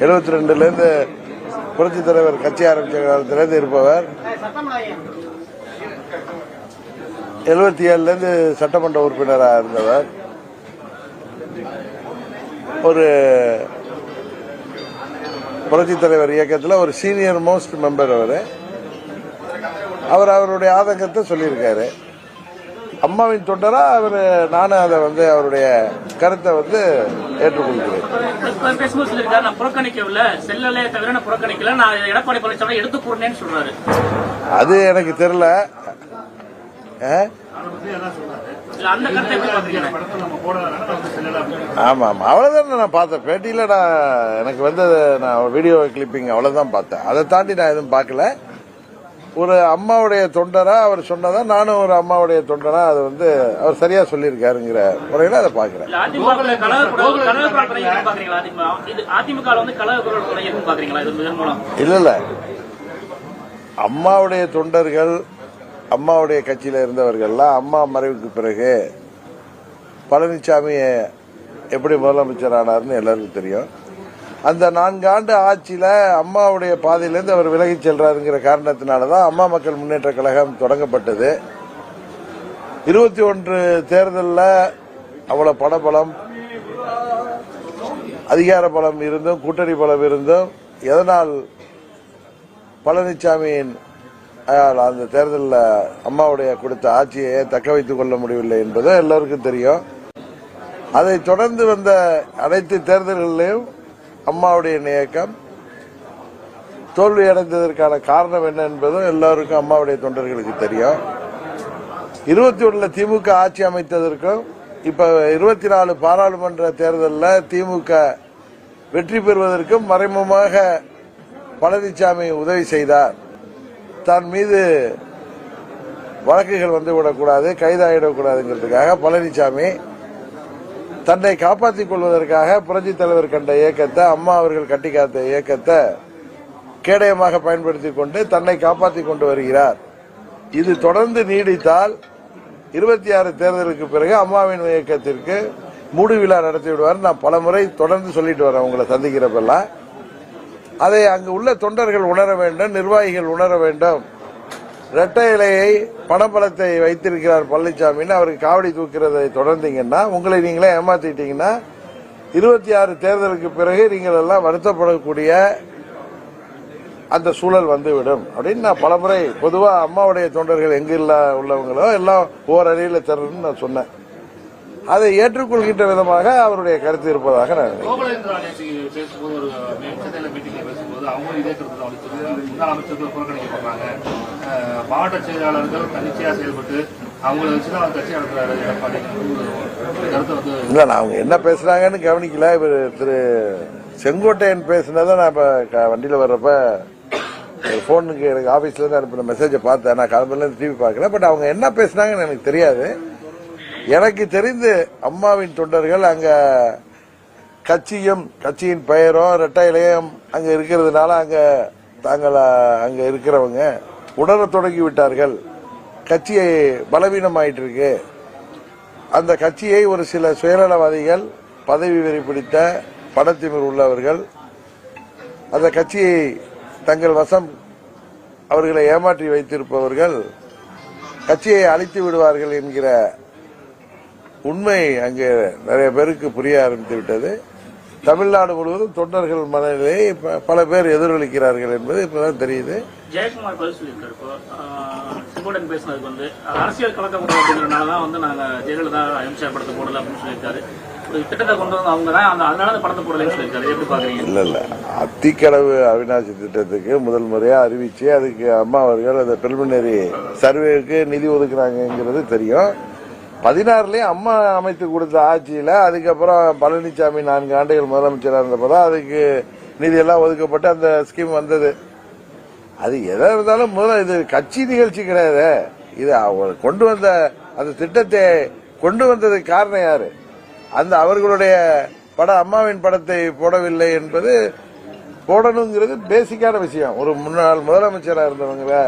எழுபத்தி ரெண்டுலேருந்து புரட்சி தலைவர் கட்சி ஆரம்பித்த காலத்திலேருந்து இருப்பவர். எழுபத்தி ஏழுலேருந்து சட்டமன்ற உறுப்பினராக இருந்தவர். ஒரு புரட்சி தலைவர் இயக்கத்தில் ஒரு சீனியர் மோஸ்ட் மெம்பர் அவர். அவர் அவருடைய ஆதங்கத்தை சொல்லியிருக்காரு. அம்மாவின் தொண்டரா அவர் நானும் அதை வந்து அவருடைய கருத்தை வந்து ஏற்றுக்கொள்கிறேன். இப்ப பேசும்போது சொல்லியிருக்காரு நான் புறக்கணிக்கவில்லை. செல்லலே தவிர நான் புறக்கணிக்கல. நான் எடப்பாடி பழனிசாமி எடுத்து கூறினேன்னு சொல்றாரு. அது எனக்கு தெரியல. ஆமா ஆமா. அவ்வளவுதான் நான் பார்த்தேன். பேட்டியில நான் எனக்கு வந்தது நான் வீடியோ கிளிப்பிங் அவ்வளவுதான் பார்த்தேன். அதை தாண்டி நான் எதுவும் பார்க்கல. ஒரு அம்மாவுடைய தொண்டரா அவர் சொன்னதா நானும் ஒரு அம்மாவுடைய தொண்டரா அது வந்து அவர் சரியா சொல்லியிருக்காருங்கிற முறையில அதை மூலம். இல்ல இல்ல. அம்மாவுடைய தொண்டர்கள் அம்மாவுடைய கட்சியில இருந்தவர்கள்லாம் அம்மா மறைவுக்கு பிறகு பழனிசாமி எப்படி முதலமைச்சர் ஆனார்னு எல்லாருக்கும் தெரியும். அந்த நான்காண்டு ஆட்சியில் ஆட்சியில அம்மாவுடைய பாதையிலிருந்து அவர் விலகிச் செல்றாருங்கிற காரணத்தினாலதான் அம்மா மக்கள் முன்னேற்ற கழகம் தொடங்கப்பட்டது. இருபத்தி ஒன்று தேர்தலில் அவ்வளவு பணபலம் அதிகார பலம் இருந்தும் கூட்டணி பலம் இருந்தும் எதனால் பழனிசாமியின் அந்த தேர்தலில் அம்மாவுடைய கொடுத்த ஆட்சியை தக்க வைத்துக் கொள்ள முடியவில்லை என்பது எல்லோருக்கும் தெரியும். அதை தொடர்ந்து வந்த அனைத்து தேர்தல்களிலும் அம்மாவுடைய இயக்கம் தோல்வி அடைந்ததற்கான காரணம் என்ன என்பதும் எல்லோருக்கும் அம்மாவுடைய தொண்டர்களுக்கு தெரியும். இருபத்தி ஒன்றில் திமுக ஆட்சி அமைத்ததற்கும் இப்போ இருபத்தி நாலு பாராளுமன்ற தேர்தலில் திமுக வெற்றி பெறுவதற்கும் மறைமுகமாக பழனிசாமி உதவி செய்தார். தன் மீது வழக்குகள் வந்து விடக்கூடாது கைதாகிடக்கூடாதுங்கிறதுக்காக பழனிசாமி தன்னை காப்பாற்றிக் கொள்வதற்காக புரட்சி தலைவர் கண்ட இயக்கத்தை அம்மா அவர்கள் கட்டி காத்த இயக்கத்தை கேடயமாக பயன்படுத்தி கொண்டு தன்னை காப்பாற்றிக் கொண்டு வருகிறார். இது தொடர்ந்து நீடித்தால் இருபத்தி ஆறு தேர்தலுக்கு பிறகு அம்மாவின் இயக்கத்திற்கு மூடு விழா நடத்தி விடுவார். நான் பலமுறை தொடர்ந்து சொல்லிட்டு வரேன் உங்களை சந்திக்கிறப்பெல்லாம். அதை அங்கு உள்ள தொண்டர்கள் உணர வேண்டும் நிர்வாகிகள் உணர வேண்டும். இரட்டை இலையை பணப்பழத்தை வைத்திருக்கிறார் பழனிசாமின்னு அவருக்கு காவடி தூக்கிறதை தொடர்ந்தீங்கன்னா உங்களை நீங்களே ஏமாத்திட்டீங்கன்னா இருபத்தி ஆறு தேர்தலுக்கு பிறகு நீங்கள் எல்லாம் வருத்தப்படக்கூடிய அந்த சூழல் வந்துவிடும். அப்படின்னு நான் பலமுறை பொதுவாக அம்மாவுடைய தொண்டர்கள் எங்கு இல்ல உள்ளவங்களோ எல்லாம் ஓரணியில தரணும்னு நான் சொன்னேன். அதை ஏற்றுக்கொள்கின்ற விதமாக அவருடைய கருத்து இருப்பதாக நான் நினைக்கிறேன். மாவட்ட செயலாளர்கள் தன்னிச்சையா செயல்பட்டு அவங்கள அவர் கட்சி நடத்துறாரு எடப்பாடி. கருத்தை வந்து நான் அவங்க என்ன பேசுறாங்கன்னு கவனிக்கல. இவர் திரு செங்கோட்டையன் பேசினதை நான் இப்ப வண்டியில் வண்டியில வர்றப்ப போனுக்கு எனக்கு ஆபீஸ்ல இருந்து அனுப்பின மெசேஜை பார்த்தேன். நான் கிளம்புல டிவி பார்க்கல. பட் அவங்க என்ன பேசுனாங்கன்னு எனக்கு தெரியாது. எனக்கு தெரிந்து அம்மாவின் தொண்டர்கள் அங்க கட்சியும் கட்சியின் பெயரும் இரட்டை இலையும் அங்க இருக்கிறதுனால அங்க தாங்கள் அங்க இருக்கிறவங்க உணர தொடங்கி விட்டார்கள் கட்சியை பலவீனமாயிட்டு இருக்கு அந்த கட்சியை ஒரு சில சுயநலவாதிகள் பதவி வெறி பிடித்த பணத்திமிர் உள்ளவர்கள் அந்த கட்சியை தங்கள் வசம் அவர்களை ஏமாற்றி வைத்திருப்பவர்கள் கட்சியை அழித்து விடுவார்கள் என்கிற உண்மை அங்கே நிறைய பேருக்கு புரிய ஆரம்பித்து விட்டது. தமிழ்நாடு முழுவதும் தொண்டர்கள் மனநிலையை ப- பல பேர் எதிரொலிக்கிறார்கள் என்பது இப்பதான் தெரியுது. ஜெயக்குமார் பதில் சொல்லியிருக்காரு பேசுனதுக்கு வந்து அரசியல் கலக்கம் அப்படிங்கிறனால தான் வந்து நாங்க ஜெயலலிதா எம்ஜிஆர் படத்தை போடல அப்படின்னு சொல்லியிருக்காரு. இல்ல இல்ல. அத்திக்கடவு அவிநாசி திட்டத்துக்கு முதல் முறையா அறிவிச்சு அதுக்கு அம்மா அவர்கள் அந்த பிரிலிமினரி சர்வேக்கு நிதி ஒதுக்குறாங்கிறது தெரியும். பதினாறுலயும் அம்மா அமைத்து கொடுத்த ஆட்சியில அதுக்கப்புறம் பழனிசாமி நான்கு ஆண்டுகள் முதலமைச்சராக இருந்தப்பதான் அதுக்கு நிதியெல்லாம் ஒதுக்கப்பட்டு அந்த ஸ்கீம் வந்தது. அது எதா இருந்தாலும் முதல்ல இது கட்சி நிகழ்ச்சி கிடையாது. இது அவர் கொண்டு வந்த அந்த திட்டத்தை கொண்டு வந்ததுக்கு காரணம் யாரு? அந்த அவர்களுடைய பட அம்மாவின் படத்தை போடவில்லை என்பது போடணுங்கிறது பேசிக்கான விஷயம். ஒரு முன்னாள் முதலமைச்சராக இருந்தவங்களை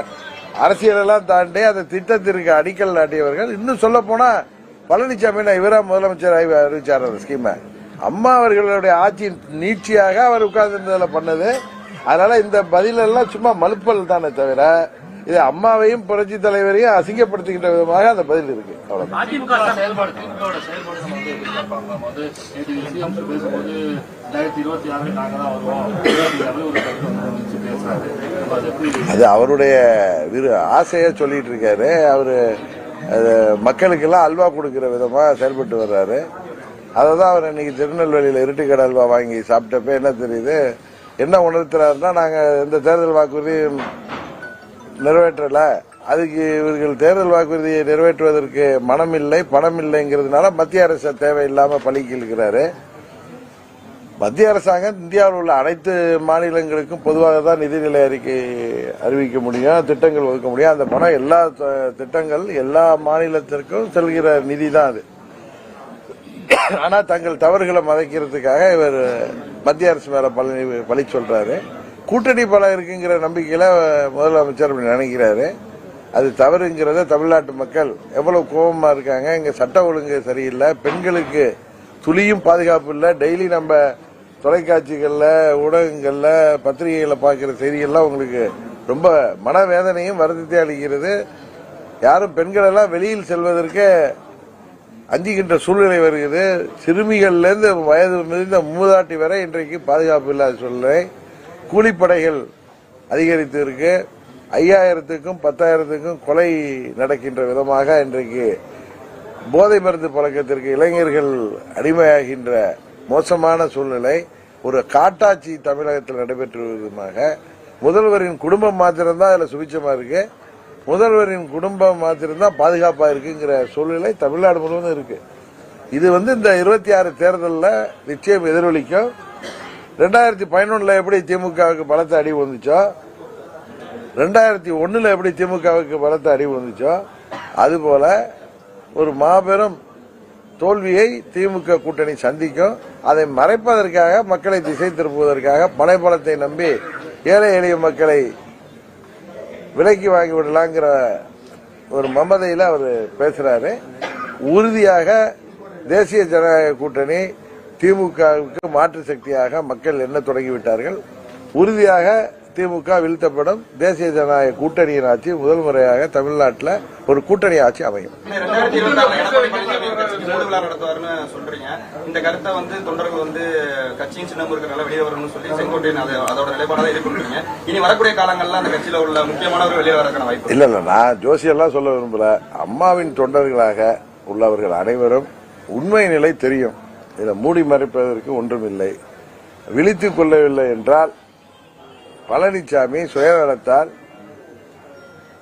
அரசியலெல்லாம் தாண்டி அந்த திட்டத்திற்கு அடிக்கல் நாட்டியவர்கள் இன்னும் சொல்ல போனா பழனிசாமி இவரா முதலமைச்சர் அறிவிச்சார் அந்த ஸ்கீமை அம்மா அவர்களுடைய ஆட்சியின் நீட்சியாக அவர் உட்கார்ந்து பண்ணது. அதனால இந்த பதிலெல்லாம் சும்மா மலுப்பல் தானே தவிர இது அம்மாவையும் புரட்சி தலைவரையும் அசிங்கப்படுத்துகின்ற விதமாக அந்த பதில் இருக்கு. அது அவருடைய விரு ஆசையா சொல்லிட்டு இருக்காரு. அவரு மக்களுக்கெல்லாம் அல்வா கொடுக்கிற விதமா செயல்பட்டு வர்றாரு. அதை தான் அவர் இன்னைக்கு திருநெல்வேலியில் இருட்டுக்கடை அல்வா வாங்கி சாப்பிட்டப்ப என்ன தெரியுது? என்ன உணர்த்துறாருன்னா நாங்க இந்த தேர்தல் வாக்குறுதியும் நிறைவேற்றல. அதுக்கு இவர்கள் தேர்தல் வாக்குறுதியை நிறைவேற்றுவதற்கு மனம் இல்லை பணம் இல்லைங்கிறதுனால மத்திய அரசு தேவையில்லாம பழிக்கு இருக்கிறாரு மத்திய அரசாங்கம் இந்தியாவில் உள்ள அனைத்து மாநிலங்களுக்கும் பொதுவாக தான் நிதிநிலை அறிக்கை அறிவிக்க முடியும் திட்டங்கள் ஒதுக்க முடியும். அந்த பணம் எல்லா த- திட்டங்கள் எல்லா மாநிலத்திற்கும் செல்கிற நிதி தான் அது. ஆனால் தங்கள் தவறுகளை மறைக்கிறதுக்காக இவர் மத்திய அரசு மேல பழி பழி சொல்றாரு. கூட்டணி பலம் இருக்குங்கிற நம்பிக்கையில முதலமைச்சர் அப்படி நினைக்கிறாரு. அது தவறுங்கிறத தமிழ்நாட்டு மக்கள் எவ்வளவு கோபமா இருக்காங்க. இங்க சட்ட ஒழுங்கு சரியில்லை. பெண்களுக்கு துளியும் பாதுகாப்பு இல்லை. டெய்லி நம்ம தொலைக்காட்சிகளில் ஊடகங்களில் பத்திரிகைகளில் பார்க்குற செய்திகள்லாம் உங்களுக்கு ரொம்ப மனவேதனையும் வருத்தத்தை அளிக்கிறது. யாரும் பெண்களெல்லாம் வெளியில் செல்வதற்கு அஞ்சுகின்ற சூழ்நிலை வருகிறது. சிறுமிகள்லேருந்து வயது மிகுந்த மூதாட்டி வரை இன்றைக்கு பாதுகாப்பு இல்லாத சூழ்நிலை. கூலிப்படைகள் அதிகரித்து இருக்கு ஐயாயிரத்துக்கும் பத்தாயிரத்துக்கும் கொலை நடக்கின்ற விதமாக இன்றைக்கு போதை மருந்து பழக்கத்திற்கு இளைஞர்கள் அடிமையாகின்ற மோசமான சூழ்நிலை. ஒரு காட்டாட்சி தமிழகத்தில் நடைபெற்று விதமாக. முதல்வரின் குடும்பம் மாத்திரம்தான் அதில் சுபிச்சமாக இருக்கு. முதல்வரின் குடும்பம் மாத்திரம்தான் பாதுகாப்பாக இருக்குங்கிற சூழ்நிலை தமிழ்நாடு முழுவதும் இருக்கு. இது வந்து இந்த இருபத்தி ஆறு தேர்தலில் நிச்சயம் எதிரொலிக்கும். ரெண்டாயிரத்தி பதினொன்னுல எப்படி திமுகவுக்கு பலத்த அடி வந்துச்சோ ரெண்டாயிரத்தி ஒன்றில் எப்படி திமுகவுக்கு பலத்த அடி வந்துச்சோ அதுபோல ஒரு மாபெரும் தோல்வியை திமுக கூட்டணி சந்திக்கும். அதை மறைப்பதற்காக மக்களை திசை திருப்புவதற்காக படைபலத்தை நம்பி ஏழை எளிய மக்களை விலைக்கு வாங்கி விடலாங்கிற ஒரு மமதையில் அவர் பேசுறாரு. உறுதியாக தேசிய ஜனநாயக கூட்டணி திமுகவுக்கு மாற்று சக்தியாக மக்கள் எண்ண தொடங்கிவிட்டார்கள்? உறுதியாக திமுக வீழ்த்தப்படும் தேசிய ஜனநாயக கூட்டணியின் ஆட்சி முதல் முறையாக தமிழ்நாட்டில் ஒரு கூட்டணி ஆட்சி அமையும். இல்ல இல்ல நான் ஜோசியெல்லாம் சொல்ல விரும்பல. அம்மாவின் தொண்டர்களாக உள்ளவர்கள் அனைவரும் உண்மை நிலை தெரியும். இதை மூடி மறைப்பதற்கு ஒன்றுமில்லை. விழித்துக் கொள்ளவில்லை என்றால் பழனிசாமி சுயநலத்தால்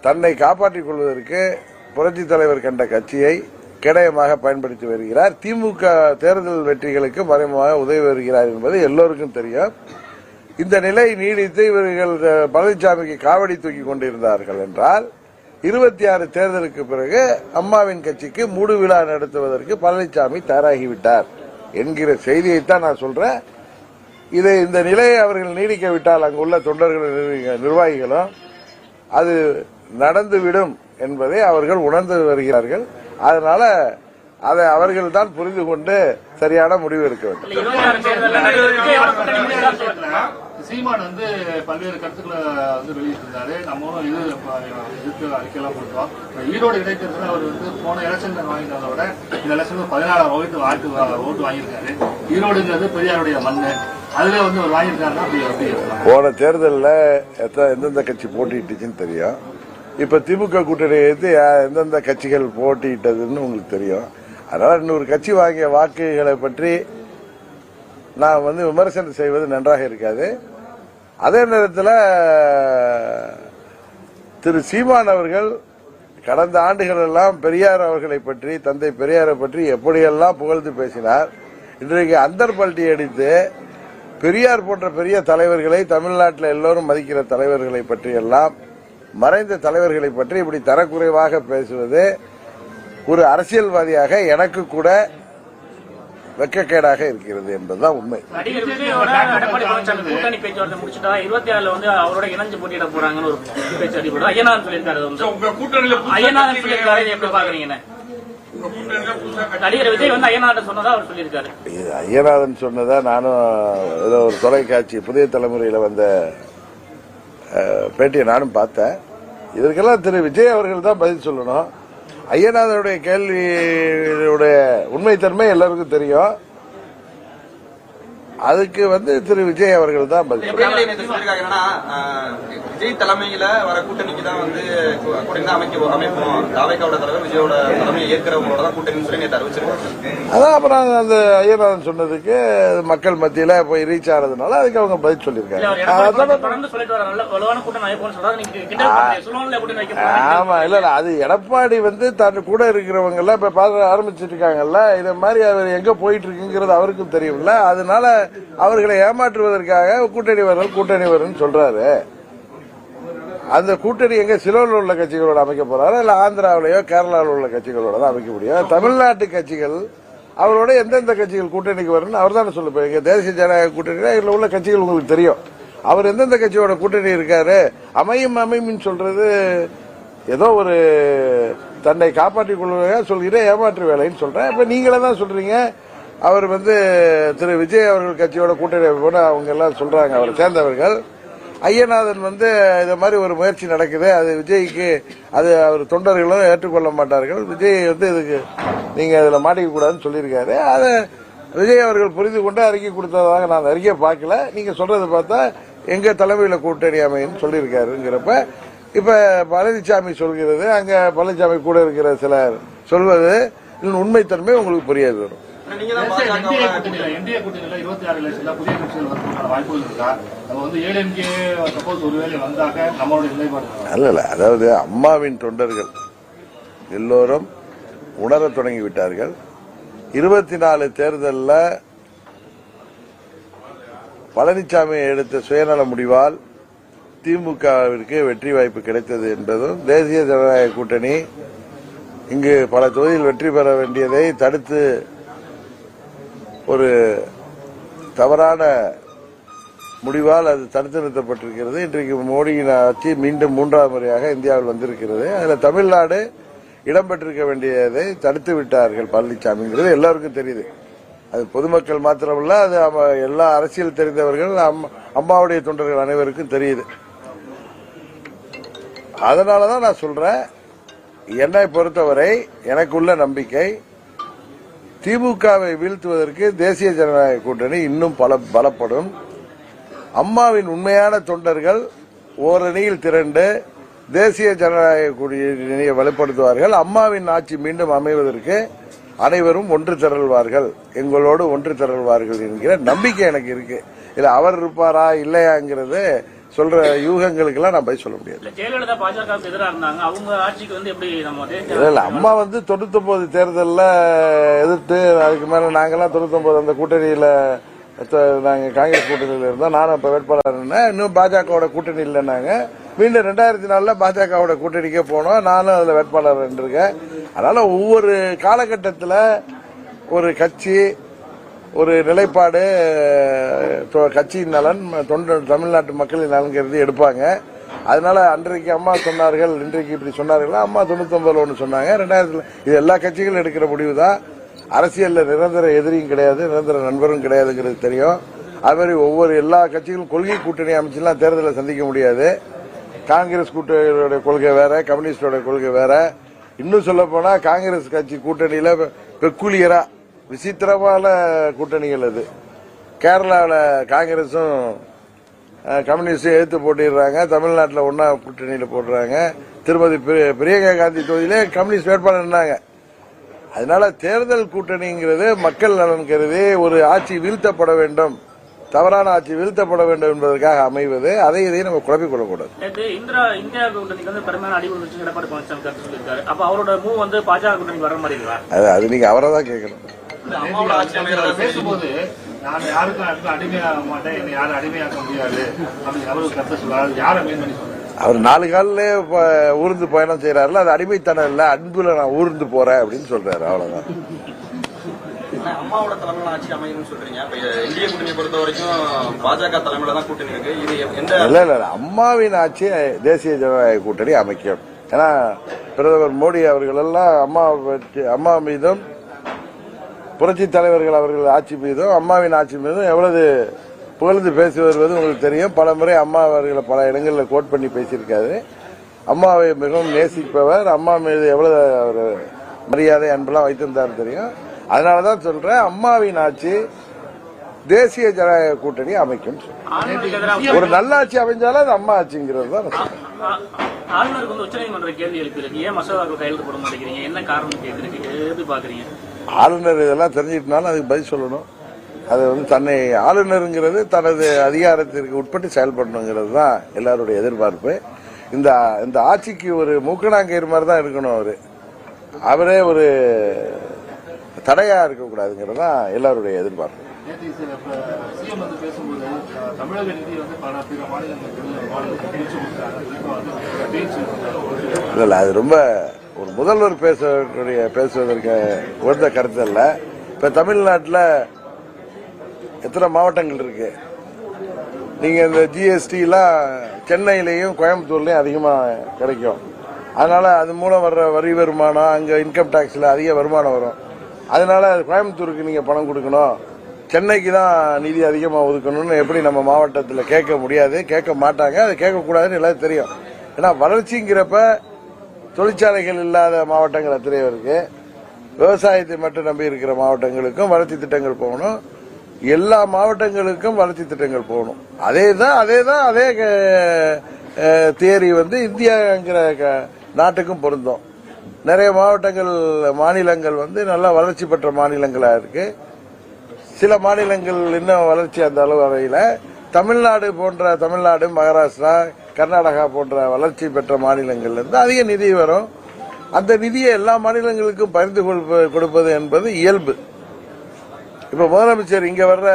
தன்னை காப்பாற்றிக் கொள்வதற்கு புரட்சித் தலைவர் கண்ட கட்சியை கேடயமாக பயன்படுத்தி வருகிறார். திமுக தேர்தல் வெற்றிகளுக்கு மறைமுகமாக உதவி வருகிறார் என்பது எல்லோருக்கும் தெரியும். இந்த நிலை நீடித்து இவர்கள் பழனிசாமிக்கு காவடி தூக்கி கொண்டிருந்தார்கள் என்றால் இருபத்தி ஆறு தேர்தலுக்கு பிறகு அம்மாவின் கட்சிக்கு மூடு விழா நடத்துவதற்கு பழனிசாமி தயாராகிவிட்டார். என்கிற செய்தியைத்தான் நான் சொல்றேன். இதை இந்த நிலையை அவர்கள் நீடிக்க விட்டால் அங்குள்ள தொண்டர்கள் நிர்வாகிகளும் அது நடந்துவிடும் என்பதை அவர்கள் உணர்ந்து வருகிறார்கள். அதனால அதை அவர்கள் தான் புரிந்து கொண்டு சரியான முடிவு எடுக்க வேண்டும். சீமான் வந்து பல்வேறு கருத்துக்களை வந்து வெளியிட்டிருந்தாரு. நம்மளும் இது இதுக்கு அறிக்கையெல்லாம் கொடுத்தோம். ஈரோடு இடைத்தேர்தலில் அவர் வந்து போன எலெக்ஷன் வாங்கினதை விட இந்த எலெக்ஷன்ல பதினாறு ஓட்டு வாக்கு ஓட்டு வாங்கியிருக்காரு. ஈரோடுங்கிறது பெரியாருடைய மண்ணு. அதுல வந்து அவர் வாங்கியிருக்காருன்னா அப்படி எப்படி போன தேர்தலில் எத்த- எந்தெந்த கட்சி போட்டிட்டுச்சுன்னு தெரியும். இப்ப திமுக கூட்டணி எடுத்து எந்தெந்த கட்சிகள் போட்டியிட்டதுன்னு உங்களுக்கு தெரியும். அதனால இன்னொரு கட்சி வாங்கிய வாக்குகளை பற்றி நான் வந்து விமர்சனம் செய்வது நன்றாக இருக்காது. அதே நேரத்தில் திரு சீமான் அவர்கள் கடந்த ஆண்டுகள் எல்லாம் பெரியார் அவர்களை பற்றி தந்தை பெரியாரை பற்றி எப்படியெல்லாம் புகழ்ந்து பேசினார் இன்றைக்கு அந்தர்பல்ட்டி அடித்து பெரியார் போன்ற பெரிய தலைவர்களை தமிழ்நாட்டில் எல்லோரும் மதிக்கிற தலைவர்களை பற்றி எல்லாம் மறைந்த தலைவர்களை பற்றி இப்படி தரக்குறைவாக பேசுவது ஒரு அரசியல்வாதியாக எனக்கு கூட வெக்கக்கேடாக இருக்கிறது என்பதுதான் உண்மை. ஐயநாதன் சொன்னதா நானும் ஏதோ ஒரு தொலைக்காட்சி புதிய தலைமுறையில வந்த பேட்டியை நானும் பார்த்தேன். இதற்கெல்லாம் திரு விஜய் அவர்கள் தான் பதில் சொல்லணும். ஐயநாதனுடைய கேள்வியுடைய உண்மைத்தன்மை எல்லாருக்கும் தெரியும். அதுக்கு வந்து திரு விஜய் அவர்கள் தான் பதில். விஜய் தலைமையில வர கூட்டணிக்கு தான் வந்து கூட்டணி தான் அமைக்க அமைப்போம். தாவைக்காவோட தலைவர் விஜயோட தலைமையை ஏற்கிறவங்களோட தான் கூட்டணின்னு சொல்லி நேற்று அறிவிச்சிருக்காங்க. அதான் அப்புறம் அந்த ஐயநாதன் சொன்னதுக்கு மக்கள் மத்தியில போய் ரீச் ஆனதுனால அதுக்கு அவங்க பதில் சொல்லியிருக்காங்க. ஆமா இல்ல இல்ல அது எடப்பாடி வந்து தன் கூட இருக்கிறவங்க எல்லாம் இப்ப பார்க்க ஆரம்பிச்சிட்டு இருக்காங்கல்ல. இத மாதிரி அவர் எங்க போயிட்டு இருக்குங்கிறது அவருக்கும் தெரியும்ல. அதனால அவர்களை ஏமாற்றுவதற்காக கூட்டணி வரும் கூட்டணி வரும்னு சொல்றாரு. அந்த கூட்டணி எங்க சிலோனில் உள்ள கட்சிகளோட அமைக்க போறாரு? இல்ல ஆந்திராவிலேயோ கேரளாவில் உள்ள கட்சிகளோட தான் அமைக்க முடியும்? தமிழ்நாட்டு கட்சிகள் அவரோட எந்தெந்த கட்சிகள் கூட்டணிக்கு வரும்னு அவர் தானே சொல்லுங்க எங்க தேசிய ஜனநாயக கூட்டணியில இதுல உள்ள கட்சிகள் உங்களுக்கு தெரியும். அவர் எந்தெந்த கட்சியோட கூட்டணி இருக்காரு? அமையும் அமையும் சொல்றது ஏதோ ஒரு தன்னை காப்பாற்றிக் கொள்வதாக சொல்கிற ஏமாற்று வேலைன்னு சொல்றேன். இப்ப நீங்களே தான் சொல்றீங்க. அவர் வந்து திரு விஜய் அவர்கள் கட்சியோட கூட்டணி கூட அவங்க எல்லாம் சொல்றாங்க. அவரை சேர்ந்தவர்கள். ஐயநாதன் வந்து இந்த மாதிரி ஒரு முயற்சி நடக்குது. அது விஜய்க்கு அது அவர் தொண்டர்களும் ஏற்றுக்கொள்ள மாட்டார்கள். விஜய் வந்து இதுக்கு நீங்கள் இதில் மாட்டிக்கக்கூடாதுன்னு சொல்லியிருக்காரு. அதை விஜய் அவர்கள் புரிந்து கொண்டு அறிக்கை கொடுத்ததாக நான் அறிக்கையை பார்க்கல. நீங்கள் சொல்கிறத பார்த்தா எங்கள் தலைமையில் கூட்டணி அமைன்னு சொல்லியிருக்காருங்கிறப்ப இப்போ பழனிசாமி சொல்கிறது அங்கே பழனிசாமி கூட இருக்கிற சிலர் சொல்வது இதன் உண்மைத்தன்மை உங்களுக்கு புரியாது வரும் என்டிஏ பாஜக கூட்டணியில என்டிஏ கூட்டணியில இருபத்தி ஆறு எலெக்ஷன்ல புதிய கட்சிகள் வரதுக்கான வாய்ப்புகள் இருக்கா? நம்ம வந்து ஏடிஎம்கே சப்போஸ் ஒருவேளை வந்தாக்க நம்மளோட நிலைப்பாடு என்ன? அல்ல இல்ல அதாவது அம்மாவின் தொண்டர்கள் எல்லோரும் உணரத் தொடங்கி விட்டார்கள் இருபத்தி நாலு தேர்தலில் பழனிசாமி எடுத்த சுயநல முடிவால் திமுகவிற்கு வெற்றி வாய்ப்பு கிடைத்தது என்பதும் தேசிய ஜனநாயக கூட்டணி இங்கு பல தொகுதியில் வெற்றி பெற வேண்டியதை தடுத்து ஒரு தவறான முடிவால் அது தடுத்து நிறுத்தப்பட்டிருக்கிறது இன்றைக்கு மோடியின் ஆட்சி மீண்டும் மூன்றாவது முறையாக இந்தியாவில் வந்திருக்கிறது. அதில் தமிழ்நாடு இடம்பெற்றிருக்க வேண்டியதை தடுத்து விட்டார்கள் பழனிசாமிங்கிறது எல்லாருக்கும் தெரியுது. அது பொதுமக்கள் மாத்திரமல்ல அது அவ- எல்லா அரசியல் தெரிந்தவர்கள் அம்மாவுடைய தொண்டர்கள் அனைவருக்கும் தெரியுது. அதனால தான் நான் சொல்றேன் என்னை பொறுத்தவரை எனக்குள்ள நம்பிக்கை திமுகவை வீழ்த்துவதற்கு தேசிய ஜனநாயக கூட்டணி இன்னும் பல பலப்படும். அம்மாவின் உண்மையான தொண்டர்கள் ஓரணியில் திரண்டு தேசிய ஜனநாயக கூட்டணியை வலுப்படுத்துவார்கள். அம்மாவின் ஆட்சி மீண்டும் அமைவதற்கு அனைவரும் ஒன்று திரள்வார்கள். எங்களோடு ஒன்று திரள்வார்கள் என்கிற நம்பிக்கை எனக்கு இருக்கு. இல்ல அவர் இருப்பாரா இல்லையாங்கிறது சொல்ற யூகங்களுக்கெல்லாம் நான் போய் சொல்ல முடியாது. இல்ல அம்மா வந்து தொண்ணூத்தொன்பது தேர்தல்ல எதிர்த்து அதுக்கு மேல நாங்கெல்லாம் தொண்ணூத்தொன்பது அந்த கூட்டணியில நாங்க காங்கிரஸ் கூட்டணியில இருந்தோம். நானும் இப்ப வேட்பாளர் இருந்தேன். இன்னும் பாஜகவோட கூட்டணி இல்லைன்னாங்க. மீண்டும் ரெண்டாயிரத்தி நாலுல பாஜகவோட கூட்டணிக்கே போனோம். நானும் அதுல வேட்பாளர் இருக்கேன் அதனால ஒவ்வொரு காலகட்டத்தில் ஒரு கட்சி ஒரு நிலைப்பாடு தொ- கட்சியின் நலன் தொண்டு தமிழ்நாட்டு மக்களின் நலன் கருதி எடுப்பாங்க. அதனால அன்றைக்கு அம்மா சொன்னார்கள் இன்றைக்கு இப்படி சொன்னார்கள் அம்மா தொண்ணூத்தொன்பதுல ஒன்று சொன்னாங்க. ரெண்டாயிரத்துல இது எல்லா கட்சிகளும் எடுக்கிற முடிவு தான் அரசியல்ல நிரந்தர எதிரியும் கிடையாது நிரந்தர நண்பரும் கிடையாதுங்கிறது தெரியும். அது மாதிரி ஒவ்வொரு எல்லா கட்சிகளும் கொள்கை கூட்டணி அமைச்சுலாம் தேர்தலை சந்திக்க முடியாது. காங்கிரஸ் கூட்டணியோட கொள்கை வேற கம்யூனிஸ்டோட கொள்கை வேற. இன்னும் சொல்ல போனா காங்கிரஸ் கட்சி கூட்டணியில பெக்குலியரா விசித்திரமான கூட்டணிகள் அது. கேரளாவில் காங்கிரஸும் கம்யூனிஸ்டும் எதிர்த்து போட்டிடுறாங்க. தமிழ்நாட்டில் ஒன்னா கூட்டணியில் போடுறாங்க. திருமதி பிரி- பிரியங்கா காந்தி தொகுதியிலே கம்யூனிஸ்ட் வேட்பாளர் இருந்தாங்க. அதனால தேர்தல் கூட்டணிங்கிறது மக்கள் நலன் கருதி ஒரு ஆட்சி வீழ்த்தப்பட வேண்டும். தவறான ஆட்சி வீழ்த்தப்பட வேண்டும் என்பதற்காக அமைவது. அதை இதையும் நம்ம குழப்பிக் கொள்ளக்கூடாது. அது அது நீங்க அவரை தான் கேட்கணும். அம்மாவோட ஆட்சி அமைகிறதா அவர் பேசும்போது நான் யாருக்கும் யாருக்கும் அடிமையாக மாட்டேன். என்னை யாரும் அடிமையாக்க முடியாது. அப்படின்னு அவரு கருத்தை சொல்றாரு. யாரை மீன் பண்ணி சொல்றாரு? அவர் நாலு காலில் ஊர்ந்து பயணம் செய்யறாருல அது அடிமைத்தனம் இல்ல. அன்புல நான் ஊர்ந்து போறேன் அப்படின்னு சொல்றாரு. அவ்வளவுதான். அம்மாவோட தலைமையில ஆட்சி அமையும்னு சொல்றீங்க. இந்திய கூட்டணியை பொறுத்த வரைக்கும் பாஜக தலைமையில தான் கூட்டணி இருக்கு. இது எந்த இல்ல இல்ல இல்ல. அம்மாவின் ஆட்சி தேசிய ஜனநாயக கூட்டணி அமைக்கும். ஏன்னா பிரதமர் மோடி அவர்கள் எல்லாம் அம்மா அம்மா மீதும் புரட்சி தலைவர்கள் அவர்கள் ஆட்சி மீதும் அம்மாவின் ஆட்சி மீதும் எவ்வளவு புகழ்ந்து பேசி வருவது உங்களுக்கு தெரியும். பல முறை அம்மா அவர்களை பல இடங்களில் கோட் பண்ணி பேசியிருக்காரு. அம்மாவை மிகவும் நேசிப்பவர். அம்மா மீது எவ்வளவு அவர் மரியாதை அன்பெல்லாம் வைத்திருந்தார் தெரியும். அதனால தான் சொல்றேன் அம்மாவின் ஆட்சி தேசிய ஜனநாயக கூட்டணி அமைக்கும். ஒரு நல்லாட்சி அமைஞ்சாலும் அது அம்மா ஆட்சிங்கிறது தான் ஆளுநருக்கு வந்து உச்சநீதிமன்ற கேள்வி எழுப்பியிருக்கு. ஏன் மசோதாக்கள் கையெழுத்து போட மாட்டேங்கிறீங்க? என்ன காரணம் கேட்கறீங்க எப்படி பாக்குறீங்க ஆளுநர் இதெல்லாம் தெரிஞ்சிட்டனாலும் அதுக்கு பதில் சொல்லணும். அது வந்து தன்னை ஆளுநருங்கிறது தனது அதிகாரத்திற்கு உட்பட்டு செயல்படணுங்கிறது தான் எல்லாருடைய எதிர்பார்ப்பு. இந்த இந்த ஆட்சிக்கு ஒரு மூக்கணாங்கயிறு மாதிரி தான் இருக்கணும் அவரு. அவரே ஒரு தடையா இருக்கக்கூடாதுங்கிறது தான் எல்லாருடைய எதிர்பார்ப்பு. இல்ல அது ரொம்ப ஒரு முதல்வர் பேசுவதற்குரிய பேசுவதற்கு உயர்ந்த கருத்து அல்ல. இப்போ தமிழ்நாட்டில் எத்தனை மாவட்டங்கள் இருக்கு? நீங்கள் இந்த ஜிஎஸ்டிலாம் சென்னையிலையும் கோயம்புத்தூர்லயும் அதிகமாக கிடைக்கும். அதனால் அது மூலம் வர்ற வரி வருமானம் அங்கே இன்கம் டேக்ஸில் அதிக வருமானம் வரும். அதனால கோயம்புத்தூருக்கு நீங்கள் பணம் கொடுக்கணும். சென்னைக்கு தான் நிதி அதிகமாக ஒதுக்கணும்னு எப்படி நம்ம மாவட்டத்தில் கேட்க முடியாது கேட்க மாட்டாங்க அது கேட்கக்கூடாதுன்னு எல்லாரும் தெரியும். ஏன்னா வளர்ச்சிங்கிறப்ப தொழிற்சாலைகள் இல்லாத மாவட்டங்கள் அத்தனையும் இருக்கு. விவசாயத்தை மட்டும் நம்பி இருக்கிற மாவட்டங்களுக்கும் வளர்ச்சி திட்டங்கள் போகணும். எல்லா மாவட்டங்களுக்கும் வளர்ச்சி திட்டங்கள் போகணும். அதே தான் அதே தான் அதே தியரி வந்து இந்தியாங்கிற க- நாட்டுக்கும் பொருந்தும். நிறைய மாவட்டங்கள் மாநிலங்கள் வந்து நல்லா வளர்ச்சி பெற்ற மாநிலங்களாக இருக்கு. சில மாநிலங்கள் இன்னும் வளர்ச்சி அந்த அளவு வரையில தமிழ்நாடு போன்ற தமிழ்நாடு மகாராஷ்டிரா கர்நாடகா போன்ற வளர்ச்சி பெற்ற மாநிலங்கள்ல இருந்து அதிக நிதி வரும். அந்த நிதியை எல்லா மாநிலங்களுக்கும் பகிர்ந்து கொடுப்ப- கொடுப்பது என்பது இயல்பு. இப்ப முதலமைச்சர் இங்க வர்ற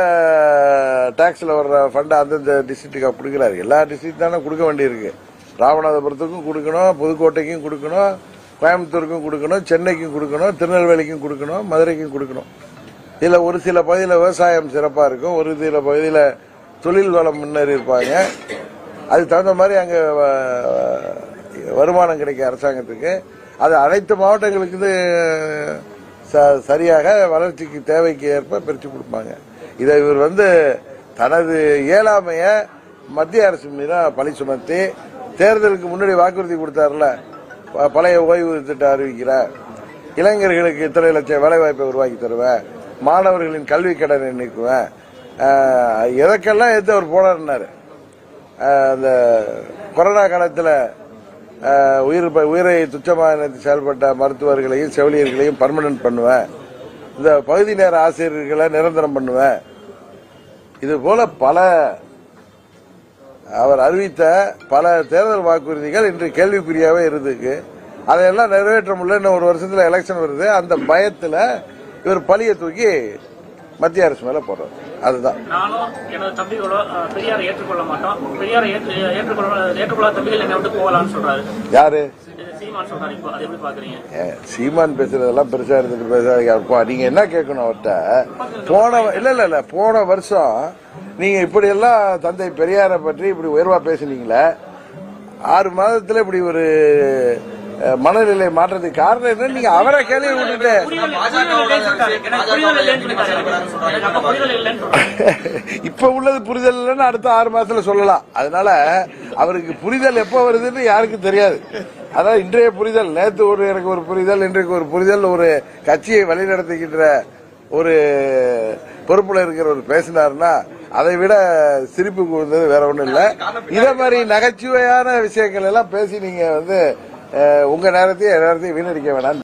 டாக்ஸ்ல வர்ற ஃபண்ட் அந்தந்த டிஸ்ட்ரிக்ட்டுக்கு கொடுக்கிறாரு. எல்லா டிஸ்ட்ரிக்ட் தானே கொடுக்க வேண்டியிருக்கு. ராமநாதபுரத்துக்கும் கொடுக்கணும் புதுக்கோட்டைக்கும் கொடுக்கணும் கோயம்புத்தூருக்கும் கொடுக்கணும் சென்னைக்கும் கொடுக்கணும் திருநெல்வேலிக்கும் கொடுக்கணும் மதுரைக்கும் கொடுக்கணும். இதில் ஒரு சில பகுதியில் விவசாயம் சிறப்பாக இருக்கும். ஒரு சில பகுதியில் தொழில் வளம் முன்னேறி இருப்பாங்க. அதுக்கு தகுந்த மாதிரி அங்கே வ- வருமானம் கிடைக்கும் அரசாங்கத்துக்கு. அது அனைத்து மாவட்டங்களுக்கு இது ச- சரியாக வளர்ச்சிக்கு தேவைக்கு ஏற்ப பிரித்து கொடுப்பாங்க. இதை இவர் வந்து தனது இயலாமையை மத்திய அரசு மீது பழி சுமத்தி தேர்தலுக்கு முன்னாடி வாக்குறுதி கொடுத்தாருல பழைய ஓய்வு திட்டம் அறிவிக்கிறார் இளைஞர்களுக்கு இத்தனை லட்சம் வேலைவாய்ப்பை உருவாக்கி தருவேன் மாணவர்களின் கல்வி கடனை நீக்குவேன் எதற்கெல்லாம் எடுத்து அவர் போனார்னாரு அந்த கொரோனா காலத்தில் உயிர் ப- உயிரை துச்சமாக நினைத்து செயல்பட்ட மருத்துவர்களையும் செவிலியர்களையும் பர்மனன்ட் பண்ணுவேன். இந்த பகுதி நேர ஆசிரியர்களை நிரந்தரம் பண்ணுவேன். இது போல பல அவர் அறிவித்த பல தேர்தல் வாக்குறுதிகள் இன்று கேள்விக்குறியாகவே இருந்துக்கு அதையெல்லாம் நிறைவேற்ற முடியல. இன்னும் ஒரு வருஷத்தில் எலெக்ஷன் வருது. அந்த பயத்தில் இவர் பழியை தூக்கி மத்திய அரசு மேல போடுறாரு அதுதான். நானும் எனது தம்பிகளோ அஹ், பெரியாரை ஏற்றுக்கொள்ள மாட்டோம். பெரியாரை ஏற்று ஏற்றுக்கொள்ள ஏற்றுக்கொள்ளாத தம்பிகள் என்னை விட்டு போகலாம்னு சொல்றாரு. யாரு? இது சீமான் பேசுறதெல்லாம் பெருசா இருந்துட்டு அப்பா நீங்க என்ன கேட்கணும் அவர்கிட்ட? போன இல்ல இல்ல இல்ல. போன வருஷம் நீங்க இப்படி எல்லாம் தந்தை பெரியாரை பற்றி இப்படி உயர்வா பேசுனீங்களே ஆறு மாதத்துல இப்படி ஒரு மனநிலை மாற்றத்துக்கு காரணம் என்ன? நீங்க அவரை கேள்வி விட்டுட்டு. இப்ப உள்ளது புரிதல் இல்லைன்னு அடுத்த ஆறு மாசத்துல சொல்லலாம். அதனால அவருக்கு புரிதல் எப்ப வருதுன்னு யாருக்கும் தெரியாது. அதான் இன்றைய புரிதல். நேத்து ஒரு எனக்கு ஒரு புரிதல் இன்றைக்கு ஒரு புரிதல். ஒரு கட்சியை வழிநடத்துகின்ற ஒரு பொறுப்புல இருக்கிற ஒரு பேசினாருன்னா அதை விட சிரிப்பு கூர்ந்தது வேற ஒண்ணும் இல்லை. இதே மாதிரி நகைச்சுவையான விஷயங்கள் எல்லாம் பேசி நீங்க வந்து உங்க நேரத்தையும் என் நேரத்தையும் வீணடிக்க வேணாம்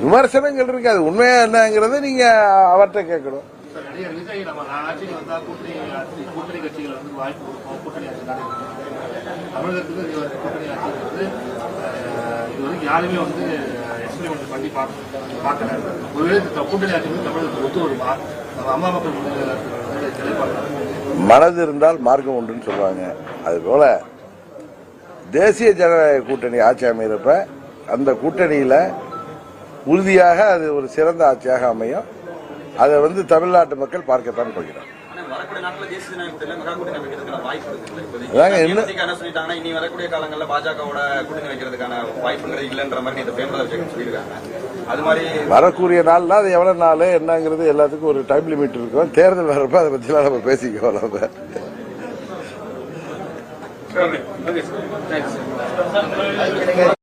விமர்சனங்கள் இருக்கு அது உண்மையா என்னங்கிறத நீங்க அவர்கிட்ட கேட்கணும் யாருமே வந்து எக்ஸ்பெரிமெண்ட் பண்ணி பார்க்கல ஒருவேளை கூட்டணி ஆட்சி தமிழகத்துக்கு ஒத்து வருமா அம்மா மக்கள் மனது இருந்தால் மார்க்கம் உண்டுன்னு சொல்லுவாங்க அதுபோல தேசிய ஜனநாயக கூட்டணி ஆட்சி அமைகிறப்ப அந்த கூட்டணியில உறுதியாக அது ஒரு சிறந்த ஆட்சியாக அமையும். அதை வந்து தமிழ்நாட்டு மக்கள் பார்க்கத்தான் போகிறார். வரக்கூடிய சொல்லியிருக்காங்க. அது எவ்வளவு நாள் என்னங்கிறது எல்லாத்துக்கும் ஒரு டைம் லிமிட் இருக்கும். தேர்தல் வர்றப்ப அதை பத்திலாம் நம்ம. Okay. Okay. Thanks.